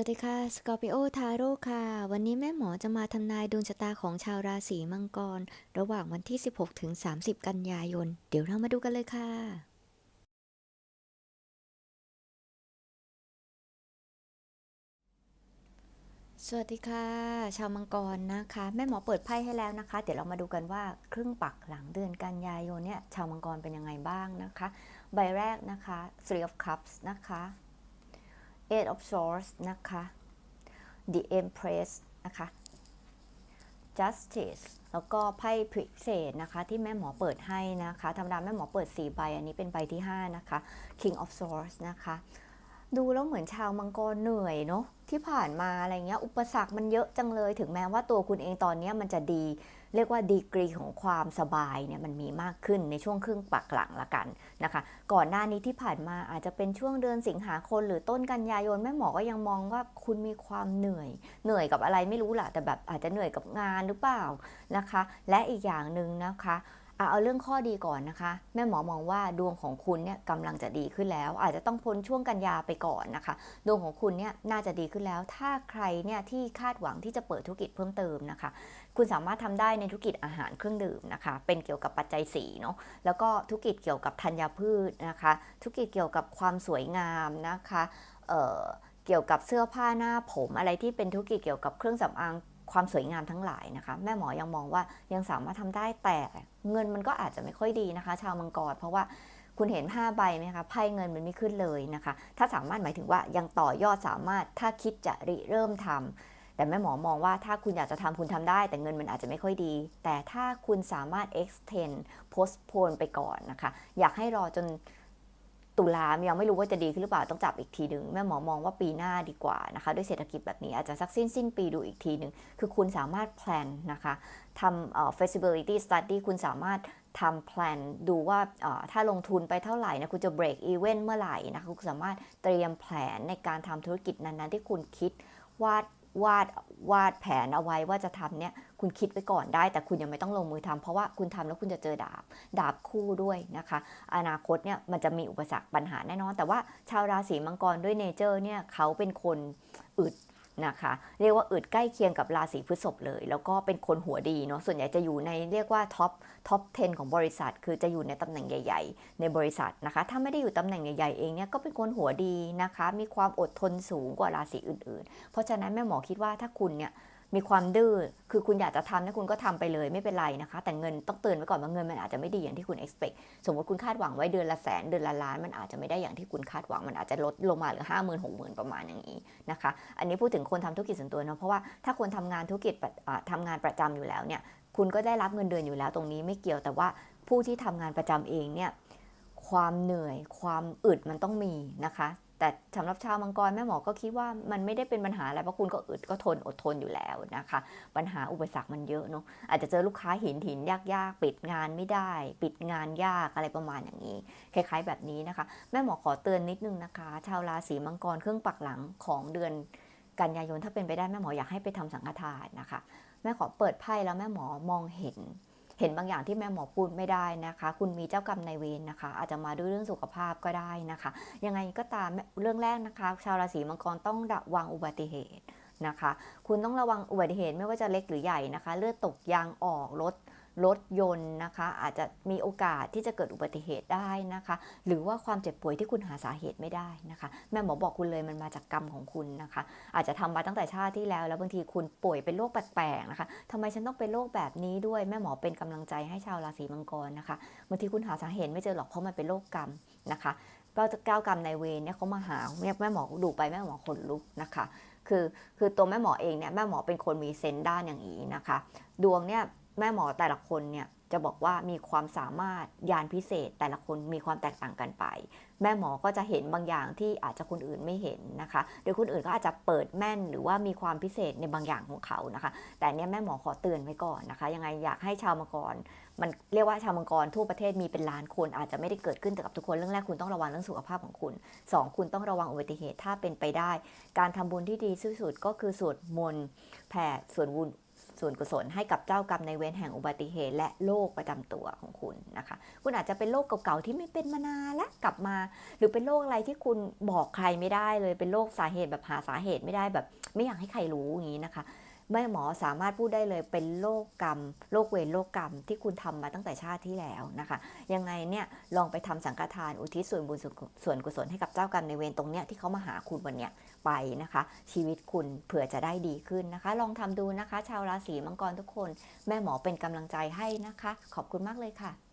วัสดีค่ะสกอร์ปิโอทาโร่ค่ะ วันนี้แม่หมอจะมาทำนายดวงชะตาของชาวราศีมังกร ระหว่างวันที่ 16 ถึง 30 กันยายน เดี๋ยวเรามาดูกันเลยค่ะ สวัสดีค่ะ ชาวมังกรนะคะ แม่หมอเปิดไพ่ให้แล้วนะคะ เดี๋ยวเรามาดูกันว่าครึ่งปักหลังเดือนกันยายนเนี่ยชาวมังกรเป็นยังไงบ้างนะคะ ใบแรกนะคะ Three of Cups นะคะ Eight of Swords นะคะ The Empress นะคะ Justice แล้วก็ไพ่พิเศษนะคะที่แม่หมอเปิดให้นะคะธรรมดาแม่หมอเปิด 4 ใบ อันนี้เป็นใบที่ 5 นะคะ King of Swords นะคะ ดูแล้วเหมือนชาวมังกรเหนื่อยเนาะที่ผ่านมาอะไรเงี้ยอุปสรรคมันเยอะจังเลย ถึงแม้ว่าตัวคุณเองตอนนี้มันจะดี เรียกว่าดีกรีของความสบายเนี่ยมันมีมากขึ้นในช่วงครึ่งปักหลังละกันนะคะ ก่อนหน้านี้ที่ผ่านมาอาจจะเป็นช่วงเดือนสิงหาคมหรือต้นกันยายนแม่หมอก็ยังมองว่าคุณมีความเหนื่อย เหนื่อยกับอะไรไม่รู้แหละแต่แบบอาจจะเหนื่อยกับงานหรือเปล่านะคะ และอีกอย่างหนึ่งนะคะ เอาเรื่องข้อดีก่อนนะคะ แม่หมอมองว่าดวงของคุณเนี่ยกำลังจะดีขึ้นแล้ว อาจจะต้องพ้นช่วงกันยาไปก่อนนะคะ ดวงของคุณเนี่ยน่าจะดีขึ้นแล้ว ถ้าใครเนี่ยที่คาดหวังที่จะเปิดธุรกิจเพิ่มเติมนะคะ คุณสามารถทำได้ในธุรกิจอาหารเครื่องดื่มนะคะ เป็นเกี่ยวกับปัจจัยสีเนาะแล้วก็ธุรกิจเกี่ยวกับธัญพืชนะคะ ธุรกิจเกี่ยวกับความสวยงามนะคะเเกี่ยวกับเสื้อผ้าหน้าผมอะไรที่เป็นธุรกิจเกี่ยวกับเครื่องสำอาง ความสวยงามทั้งหลายนะคะ แม่หมอยังมองว่ายังสามารถทำได้แต่เงินมันก็อาจจะไม่ค่อยดีนะคะ ชาวมังกรเพราะว่าคุณเห็น 5 ใบไหมคะไพ่เงินมันไม่ขึ้นเลยนะคะ ถ้าสามารถหมายถึงว่ายังต่อยอดสามารถถ้าคิดจะริเริ่มทำแต่แม่หมอมองว่าถ้าคุณอยากจะทำคุณทำได้ แต่เงินมันอาจจะไม่ค่อยดี แต่ถ้าคุณสามารถ extend postpone ไปก่อนนะคะ อยากให้รอจน ตุลายังไม่รู้ว่าจะดีขึ้นหรือเปล่าต้องจับอีกทีหนึ่งแม่หมอมองว่าปีหน้าดีกว่านะคะด้วยเศรษฐกิจแบบนี้อาจจะสักสิ้นสิ้นปีดูอีกทีหนึ่งคือคุณสามารถแพลนนะคะทำเอ่อ feasibility study คุณสามารถทำแพลนดูว่าถ้าลงทุนไปเท่าไหร่นะคุณจะ break even เมื่อไหร่นะคะคุณสามารถเตรียมแผนในการทำธุรกิจนั้นๆ ที่คุณคิดว่า วาดวาดแผนเอาไว้ว่าจะทำเนี่ยคุณคิดไว้ก่อนได้ แต่คุณยังไม่ต้องลงมือทำเพราะว่าคุณทำแล้วคุณจะเจอดาบดาบคู่ด้วยนะคะ อนาคตเนี่ยมันจะมีอุปสรรคปัญหาแน่นอน แต่ว่าชาวราศีมังกรด้วยเนเจอร์เนี่ยเขาเป็นคนอึด นะคะ เรียกว่าอึดใกล้เคียงกับราศีพฤษภเลย แล้วก็เป็นคนหัวดีเนาะส่วนใหญ่จะอยู่ในเรียกว่าท็อปท็อป 10 ของบริษัท คือจะอยู่ในตำแหน่งใหญ่ ๆ ในบริษัทนะคะ ถ้าไม่ได้อยู่ตำแหน่งใหญ่ๆเองเนี่ยก็เป็นคนหัวดีนะคะ มีความอดทนสูงกว่าราศีอื่น ๆ เพราะฉะนั้นแม่หมอคิดว่าถ้าคุณเนี่ย มีความดื้อ คือคุณอยากจะทำนี่ยคุณก็ทำไปเลยไม่เป็นไรนะคะ แต่เงินต้องเตือนไว้ก่อนว่าเงินมันอาจจะไม่ดีอย่างที่คุณ expect สมมติคุณคาดหวังไว้เดือนละแสนเดือนละล้านมันอาจจะไม่ได้อย่างที่คุณคาดหวัง มันอาจจะลดลงมาเหลือห้าหมื่นหกหมื่นประมาณอย่างนี้นะคะ อันนี้พูดถึงคนทำธุรกิจส่วนตัวเนาะ เพราะว่าถ้าคนทำงานธุรกิจประอ่าทำงานประจำอยู่แล้วเนี่ย คุณก็ได้รับเงินเดือนอยู่แล้ว ตรงนี้ไม่เกี่ยว แต่ว่าผู้ที่ทำงานประจำเองเนี่ยความเหนื่อยความอึดมันต้องมีนะคะ แต่สำหรับชาวมังกรแม่หมอก็คิดว่ามันไม่ได้เป็นปัญหาอะไรเพราะคุณก็อึดก็ทนอดทนอยู่แล้วนะคะ ปัญหาอุปสรรคมันเยอะเนาะอาจจะเจอลูกค้าหินหินยากๆ ปิดงานไม่ได้ ปิดงานยากอะไรประมาณอย่างนี้ คล้ายๆแบบนี้นะคะ แม่หมอขอเตือนนิดนึงนะคะ ชาวราศีมังกรเครื่องปักหลังของเดือนกันยายนถ้าเป็นไปได้แม่หมออยากให้ไปทำสังฆทานนะคะ แม่ขอเปิดไพ่แล้วแม่หมอมองเห็น เห็นบางอย่างที่แม่หมอพูดไม่ได้นะคะ คุณมีเจ้ากรรมนายเวรนะคะ อาจจะมาด้วยเรื่องสุขภาพก็ได้นะคะ ยังไงก็ตามเรื่องแรกนะคะ ชาวราศีมังกรต้องระวังอุบัติเหตุนะคะ คุณต้องระวังอุบัติเหตุไม่ว่าจะเล็กหรือใหญ่นะคะ เลือดตกยางออกรถ รถยนต์นะคะ อาจจะมีโอกาสที่จะเกิดอุบัติเหตุได้นะคะ หรือว่าความเจ็บป่วยที่คุณหาสาเหตุไม่ได้นะคะ แม่หมอบอกคุณเลยมันมาจากกรรมของคุณนะคะ อาจจะทำมาตั้งแต่ชาติที่แล้ว แล้วบางทีคุณป่วยเป็นโรคแปลกๆนะคะทำไมฉันต้องเป็นโรคแบบนี้ด้วยแม่หมอเป็นกำลังใจให้ชาวราศีมังกรนะคะบางทีคุณหาสาเหตุไม่เจอหรอกเพราะมันเป็นโรคกรรมนะคะเจ้ากรรมในายเวรเนี่ยเขามาหาเนี่ยแม่หมอดูไปแม่หมอขนลุกนะคะ คือคือตัวแม่หมอเองเนี่ยแม่หมอเป็นคนมีเซนด้านอย่างนี้นะคะ ดวงเนี่ย แม่หมอแต่ละคนเนี่ยจะบอกว่ามีความสามารถยานพิเศษ แต่ละคนมีความแตกต่างกันไป แม่หมอก็จะเห็นบางอย่างที่อาจจะคนอื่นไม่เห็นนะคะโดยคนอื่นก็อาจจะเปิดแม่นหรือว่ามีความพิเศษในบางอย่างของเขานะคะ แต่เนี้ยแม่หมอขอเตือนไว้ก่อนนะคะ ยังไงอยากให้ชาวมังกรมันเรียกว่าชาวมังกรทั่วประเทศมีเป็นล้านคนอาจจะไม่ได้เกิดขึ้นกับทุกคนเรื่องแรกคุณต้องระวังเรื่องสุขภาพของคุณสองคุณต้องระวังอุบัติเหตุถ้าเป็นไปได้ การทำบุญที่ดีที่สุดก็คือสวดมนต์แผ่ส่วนบุญ ส่วนกุศลให้กับเจ้ากรรมในเวรแห่งอุบัติเหตุ และโรคประจำตัวของคุณนะคะ คุณอาจจะเป็นโรคเก่าๆที่ไม่เป็นมานานและกลับมา หรือเป็นโรคอะไรที่คุณบอกใครไม่ได้เลยเป็นโรคสาเหตุแบบหาสาเหตุไม่ได้แบบ ไม่อยากให้ใครรู้อย่างนี้นะคะ แม่หมอสามารถพูดได้เลยเป็นโรคกรรมโรคเวรโรคกรรมที่คุณทำมาตั้งแต่ชาติที่แล้วนะคะ ยังไงเนี่ยลองไปทำสังฆทานอุทิศส่วนบุญส่วนกุศลให้กับเจ้ากรรมในเวรตรงเนี้ยที่เขามาหาคุณวันเนี้ยไปนะคะ ชีวิตคุณเผื่อจะได้ดีขึ้นนะคะ ลองทำดูนะคะ ชาวราศีมังกรทุกคน แม่หมอเป็นกำลังใจให้นะคะ ขอบคุณมากเลยค่ะ